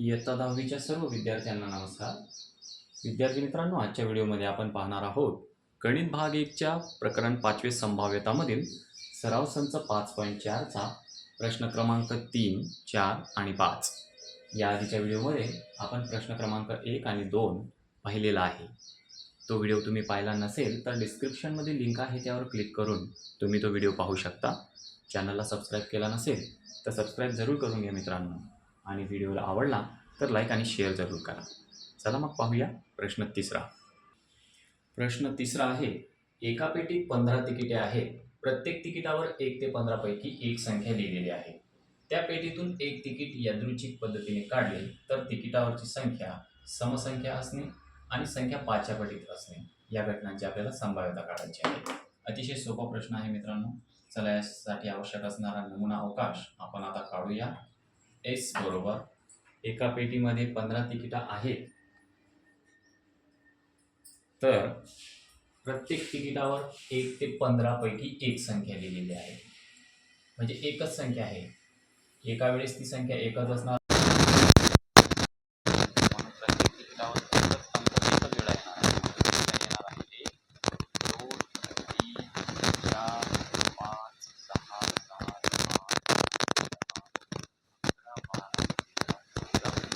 इयत्ता दहावीच्या सर्व विद्यार्थ्यांना नमस्कार. विद्यार्थी मित्रांनो आजच्या व्हिडिओमध्ये आपण पाहणार आहोत गणित भाग एकच्या प्रकरण पाचवे संभाव्यतामधील सराव संच पाच पॉईंट चारचा प्रश्न क्रमांक तीन चार आणि पाच. या आधीच्या व्हिडिओमध्ये आपण प्रश्न क्रमांक एक आणि दोन पाहिलेला आहे. तो व्हिडिओ तुम्ही पाहिला नसेल तर डिस्क्रिप्शनमध्ये लिंक आहे त्यावर क्लिक करून तुम्ही तो व्हिडिओ पाहू शकता. चॅनलला सबस्क्राईब केला नसेल तर सबस्क्राईब जरूर करून घ्या मित्रांनो. आणि व्हिडिओला आवडला तर लाईक आणि शेअर जरूर करा. चला मग पाहूया प्रश्न तिसरा. प्रश्न तिसरा आहे एका पेटीत पंधरा तिकिटे आहेत. प्रत्येक तिकिटावर एक ते पंधरापैकी एक संख्या लिहिलेली आहे. त्या पेटीतून एक तिकीट यादृच्छिक पद्धतीने काढले तर तिकिटावरची संख्या समसंख्या असणे आणि संख्या पाचच्या पटीत असणे. या घटनांची आपल्याला संभाव्यता काढायची आहे. अतिशय सोपा प्रश्न आहे मित्रांनो. चला यासाठी आवश्यक असणारा नमुना अवकाश आपण आता काढूया. एस बरोबर. एका पेटीमध्ये पंधरा तिकिटा आहेत. तर प्रत्येक तिकिटावर एक ते पंधरापैकी एक संख्या लिहिलेली आहे. म्हणजे एकच संख्या आहे. एका वेळेस ती संख्या एकच असणार म्हणून प्रत्येक तिकिटावर एकच अंक एकच वेळा येणार आहे. संख्या येणार आहे एक, दोन, तीन, चार, पाच, सहा, सात, आठ, नऊ, दहा, अकरा, बारा, तेरा, चौदा.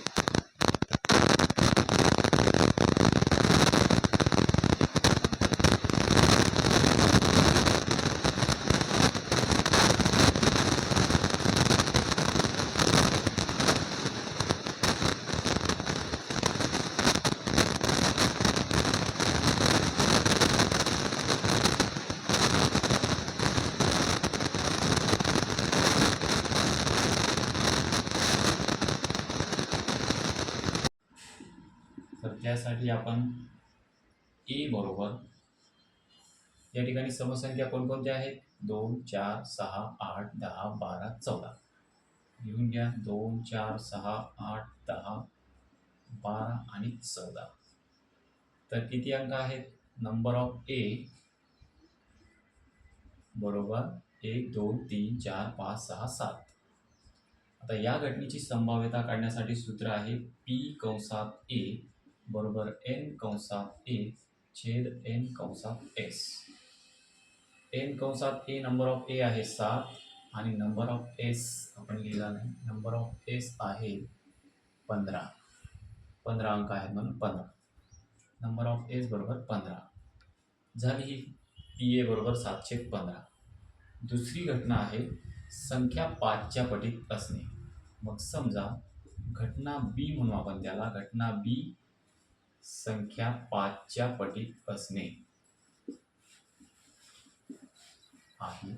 तर त्यासाठी आपण ए बरोबर. या ठिकाणी समसंख्या कोणकोणत्या आहेत? दोन चार सहा आठ दहा बारा चौदा. लिहून घ्या. दोन चार सहा आठ दहा बारा आणि चौदा. तर किती अंक आहेत? नंबर ऑफ ए बरोबर एक दोन तीन चार पाच सहा सात. आता या घटनेची संभाव्यता काढण्यासाठी सूत्र आहे पी कंसात ए बरोबर एन कंसात ए छेद एन कंसात एस एन कंसात ए नंबर ऑफ ए आहे सात आणि नंबर ऑफ एस आपण लिहिला नाही. नंबर ऑफ एस आहे पंधरा. पंधरा अंक आहेत म्हणून पंधरा. नंबर ऑफ एस बरोबर पंधरा. झाली ही पी ए बरोबर सातशे पंधरा. दुसरी घटना आहे संख्या पाचच्या पटीत असणे. मग समजा घटना बी म्हणू आपण त्याला. घटना बी संख्या पाचच्या पटीत असणे. आहे.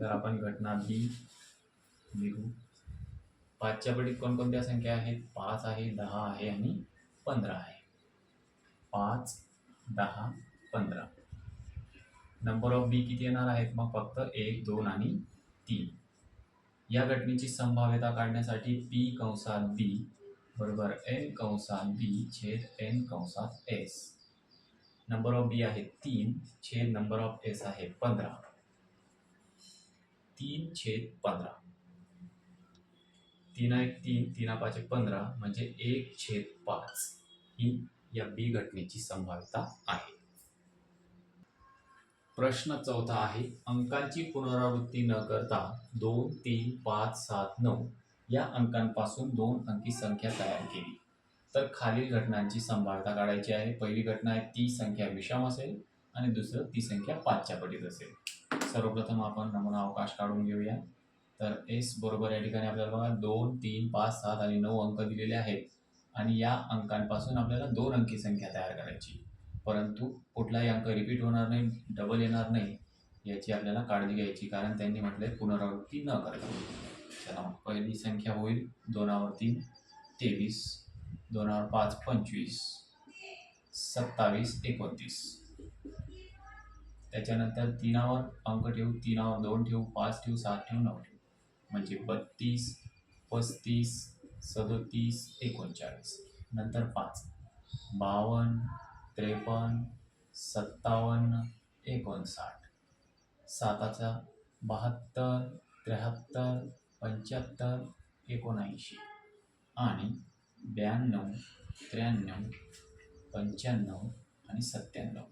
तर आपण घटना बी लिहू पाचच्या पटीत कोणकोणत्या संख्या आहेत? पाच आहे दहा आहे आणि पंधरा आहे. पाच दहा पंधरा. नंबर ऑफ बी किती येणार आहेत? मग फक्त एक दोन आणि तीन. या घटनेची संभाव्यता काढण्यासाठी पी कंसात बी बरोबर एन कंसात बी छेद एन कंसात एस नंबर ऑफ बी आहे तीन छेद नंबर ऑफ एस आहे पंधरा. तीन छेद पंधरा. तीन एक तीन तीन पाच पंधरा म्हणजे एक छेद पाच ही या बी घटनेची संभाव्यता आहे. प्रश्न चौथा आहे अंकांची पुनरावृत्ती न करता दोन तीन पाच सात नऊ या अंकांपासून दोन अंकी संख्या तयार केली. तर खालील घटनांची संभाव्यता काढायची आहे. पहिली घटना आहे ती संख्या विषम असेल आणि दुसरं ती संख्या पाचच्या पटीत असेल. सर्वप्रथम आपण नमुना अवकाश काढून घेऊया. तर एस बरोबर या ठिकाणी आपल्याला बघा दोन तीन पाच सात आणि नऊ अंक दिलेले आहेत. आणि या अंकांपासून आपल्याला दोन अंकी संख्या तयार करायची. परंतु कुठलाही अंक रिपीट होणार नाही डबल येणार नाही याची आपल्याला काळजी घ्यायची कारण त्यांनी म्हटलंय पुनरावृत्ती न करता. चला पहिली संख्या होईल दोनावर तीन तेवीस. दोनावर पाच पंचवीस. सत्तावीस एकोणतीस. त्याच्यानंतर तीनावर अंक ठेवू तीनावर दोन ठेवू पाच ठेवू सात ठेवू नऊ ठेवू. म्हणजे बत्तीस पस्तीस सदोतीस एकोणचाळीस. नंतर पाच. बावन्न त्रेपन्न सत्तावन्न एकोणसाठ. साताचा बहात्तर त्र्याहत्तर पंच्याहत्तर एकोणऐंशी आणि ब्याण्णव त्र्याण्णव पंच्याण्णव आणि सत्त्याण्णव.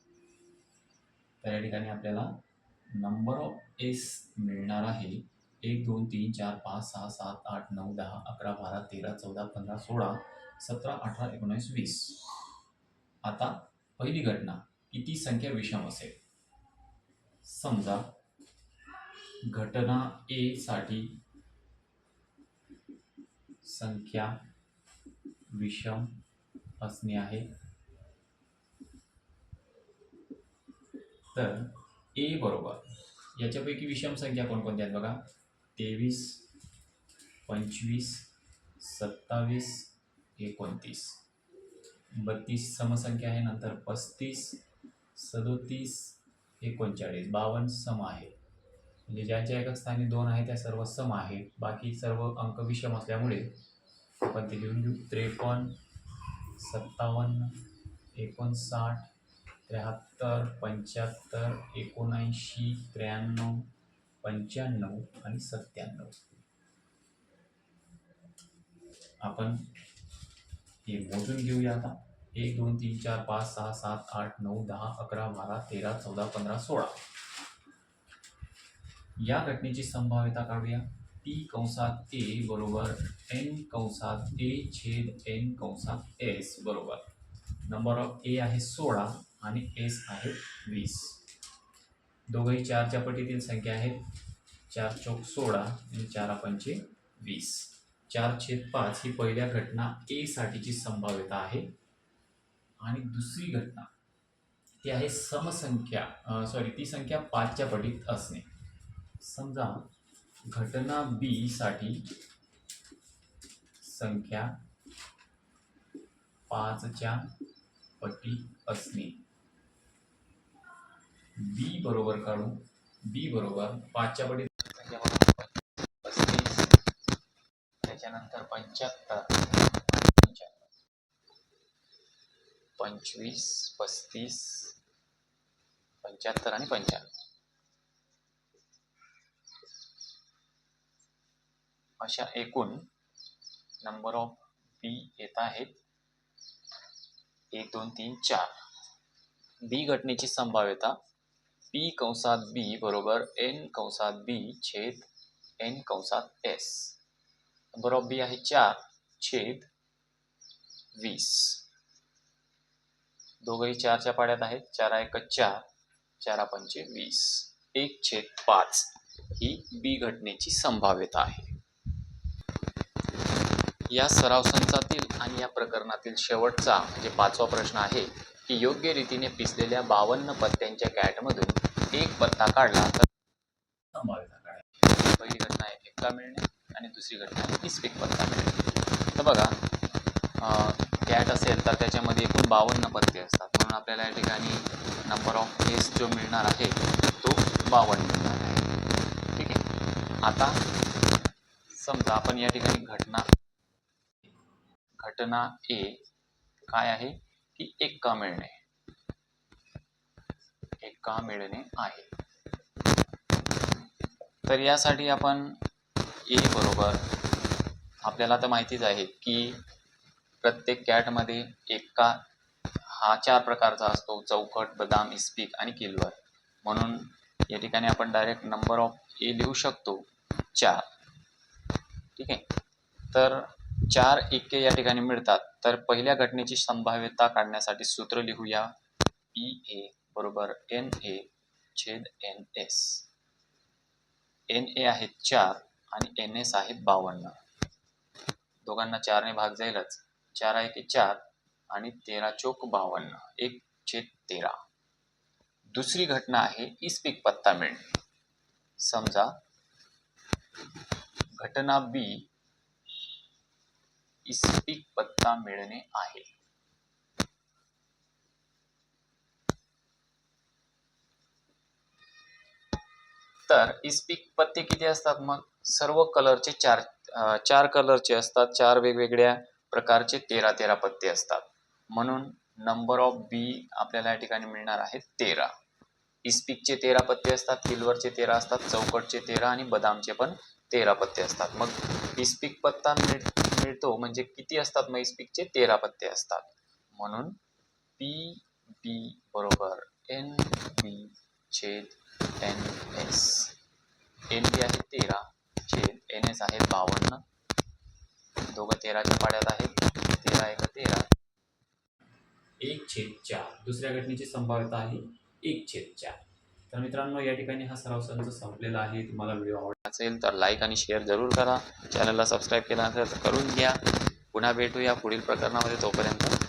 तर या ठिकाणी आपल्याला नंबर ऑफ एस मिळणार आहे. एक दोन तीन चार पाच सहा सात आठ नऊ दहा अकरा बारा तेरा चौदा पंधरा सोळा सतरा अठरा एकोणीस वीस. आता पहिली घटना किती संख्या विषम असेल? समजा घटना ए साठी संख्या विषम असणे आहे. तर ए बरोबर. याच्यापैकी विषम संख्या कोणकोणत्या आहेत बघा? तेवीस पंचवीस सत्तावीस एकोणतीस. बत्तीस समसंख्या आहे नंतर पस्तीस सदोतीस एकोणचाळीस. बावन्न सम आहे. म्हणजे ज्यांच्या एकक स्थानी दोन आहे त्या सर्व सम आहेत. बाकी सर्व अंक विषम असल्यामुळे आपण ते लिहून घेऊ. त्रेपन्न सत्तावन्न एकोणसाठ त्र्याहत्तर पंच्याहत्तर एकोणऐंशी त्र्याण्णव पंच्याण्णव आणि सत्त्याण्णव. आपण हे मोजून घेऊया आता. एक दोन तीन चार पाच सहा सात आठ नऊ दहा अकरा बारा तेरा चौदा पंधरा सोळा. या घटनेची संभाव्यता काढूया. पी कंसात ए बरोबर एन कंसात ए छेद एन कंसात एस बरोबर. नंबर ऑफ ए आहे सोळा आणि एस आहे वीस. दोघंही चारच्या पटीतील संख्या आहेत. चार चौक सोळा आणि चारा पंचे वीस. चार छेद पाच ही पहिल्या घटना ए साठीची संभाव्यता आहे. आणि दुसरी घटना ती आहे समसंख्या सॉरी ती संख्या पाचच्या पटीत असणे. समजा घटना बी साठी संख्या पाचच्या पटी असणे. बी बरोबर काढू बी बरोबर पाचच्या पटी पस्तीस त्याच्यानंतर पंच्याहत्तर पंचवीस पस्तीस पंच्याहत्तर आणि पंच्याण्णव. अशा एकूण नंबर ऑफ बी येत आहेत. एक दोन तीन चार. बी घटनेची संभाव्यता पी कंसात बी बरोबर एन कंसात बी छेद एन कंसात एस नंबर ऑफ बी आहे चार छेद वीस. दोघंही चारच्या पाड्यात आहेत. चार एक चार चारा पंचे वीस. एक छेद पाच ही बी घटनेची संभाव्यता आहे. या सराव संचातील आणि या प्रकरणातील शेवटचा म्हणजे पाचवा प्रश्न आहे की योग्य रीतीने पिसलेल्या बावन्न पत्त्यांच्या कॅटमधून एक पत्ता काढला तर? पहिली घटना आहे एकटा मिळणे आणि दुसरी घटना आहे इस्पिक पत्ता मिळणे. तर बघा कॅट असेल तर त्याच्यामध्ये एकूण बावन्न पत्ते असतात. म्हणून आपल्याला या ठिकाणी नंबर ऑफ केस जो मिळणार आहे तो बावन्न मिळणार आहे. ठीक आहे? आता समजा आपण या ठिकाणी घटना घटना ए काय आहे की एक्का मिळणे. एक्का मिळणे आहे. तर यासाठी आपण ए बरोबर आपल्याला तर माहितीच आहे की प्रत्येक कॅटमध्ये एक्का हा चार प्रकारचा असतो चौकट बदाम इस्पिक आणि किल्वर म्हणून या ठिकाणी आपण डायरेक्ट नंबर ऑफ ए लिहू शकतो चार. ठीक आहे? तर चार इक्के या ठिकाणी मिळतात. तर पहिल्या घटनेची संभाव्यता काढण्यासाठी सूत्र लिहूया. पी ए बरोबर एन ए छेद एन एस एन ए आहेत चार आणि एन एस आहेत बावन्न. दोघांना चारने भाग जाईलच. चार आहे की चार आणि तेरा चोक बावन्न. एक छेद तेरा. दुसरी घटना आहे इस्पिक पत्ता मिळणे. समजा घटना बी इस्पिक पत्ता मिळणे आहे. तर इस्पिक पत्ते किती असतात मग? सर्व कलरचे चार चार कलरचे असतात. चार वेगवेगळ्या प्रकारचे तेरा तेरा पत्ते असतात. म्हणून नंबर ऑफ बी आपल्याला या ठिकाणी मिळणार आहे तेरा. इस्पिकचे तेरा पत्ते असतात किलवरचे तेरा असतात चौकटचे तेरा आणि बदामचे पण तेरा पत्ते असतात. मग इस्पिक पत्ता मिळ मिळतो म्हणजे किती असतात? मग इस्पिकचे तेरा पत्ते असतात. म्हणून पी बी बरोबर एन बी छेद एन एस एन बी आहे तेरा छेद एन एस आहे बावन्न. दोघं तेराच्या पाड्यात आहेत. तेरा एक तेरा. एक छेद चार. दुसऱ्या घटनेची संभाव्यता आहे एक छेद चार. तर मित्रांनो या ठिकाणी हा सराव संच संपलेला आहे. तुम्हाला व्हिडिओ आवडला असेल तर लाईक आणि शेअर जरूर करा. चॅनलला सबस्क्राईब केला असेल तर करून घ्या. पुन्हा भेटूया पुढील प्रकरणामध्ये तोपर्यंत.